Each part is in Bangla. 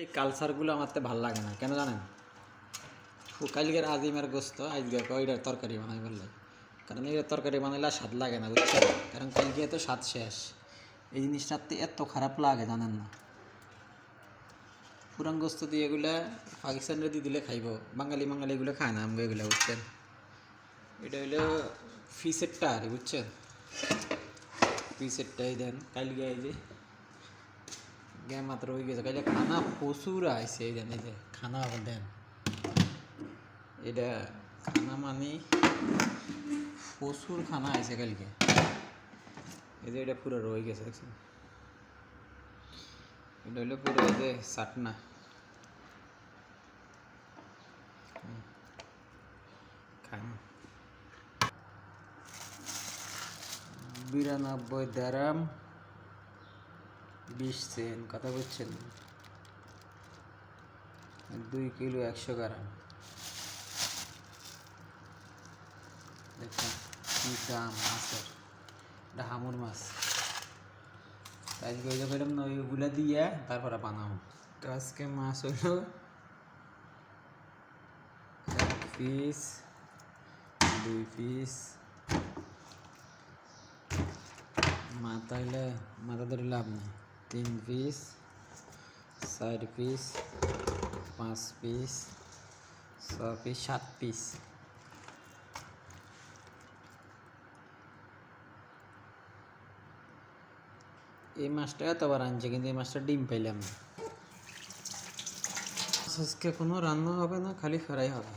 এই কালচারগুলো আমার তো ভালো লাগে না, কেন জানেন? ও কালকের আজিমের গোস্ত, আজকে ওইটার তরকারি বানাই বললে। কারণ এইটার তরকারি বানাইলে স্বাদ লাগে না, বুঝছেন? কারণ কালকে তো স্বাদ শেষ। এই জিনিসটার জিনিসটাতে এত খারাপ লাগে, জানেন না? পুরান গোস্ত দিয়ে এগুলা পাকিস্তানের দিয়ে দিলে খাইব, বাঙালি বাঙালি এগুলো খায় না আমরা এগুলো, বুঝছেন? এটা হলো ফিসেরটা আর বুঝছেন? ফিসেরটাই দেন, কালকে এই যে গে মাত্র হয়ে গেছে কাইলে খানা প্রচুর আইছে এই এই যে খানা দেন এটা খানা মানে প্রচুর খানা আইছে কালকে এই যে এটা পুরো রয়ে গেছে দেখছেন এটা হলো পুরো এই যে চাটনা হুম। বিরানব্বই দারাম বিশ সেন্ট, কথা বুঝছেন দুই কিলো একশো গ্রাম। দেখুন কি দাম মাছের। এটা হামুর মাছ। আজকে ওই যে না ওইগুলা দিয়ে তারপরে বানাবো। তো আজকে মাছ হলো এক পিস, দুই পিস। মাথা হইলে মাথা ধরে লাভ নেই। তিন পিস চার পিস পাঁচ পিস ছ পিস সাত পিস এই মাছটা এতবার আনছে, কিন্তু এই মাছটা ডিম পাইলাম আজকে কোনো রান্না হবে না, খালি ফ্রাই হবে।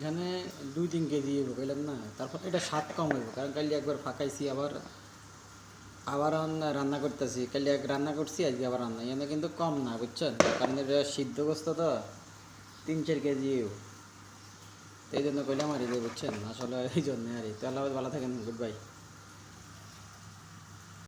এখানে দুই তিন কেজি হইব কইলাম না, তারপর এটা স্বাদ কম হইব, কারণ কালি একবার ফাঁকাইছি, আবার আবার রান্না- করতেছি কালি এক রান্না করছি, আজকে আবার রান্না, এখানে কিন্তু কম না, বুঝছেন? কারণ এটা সিদ্ধ গোস্ত তো, তিন চার কেজি এই জন্য কইলাম আর বুঝছেন? আসলে এই জন্য আর তো আল্লাহ ভালো থাকেন, গুড বাই।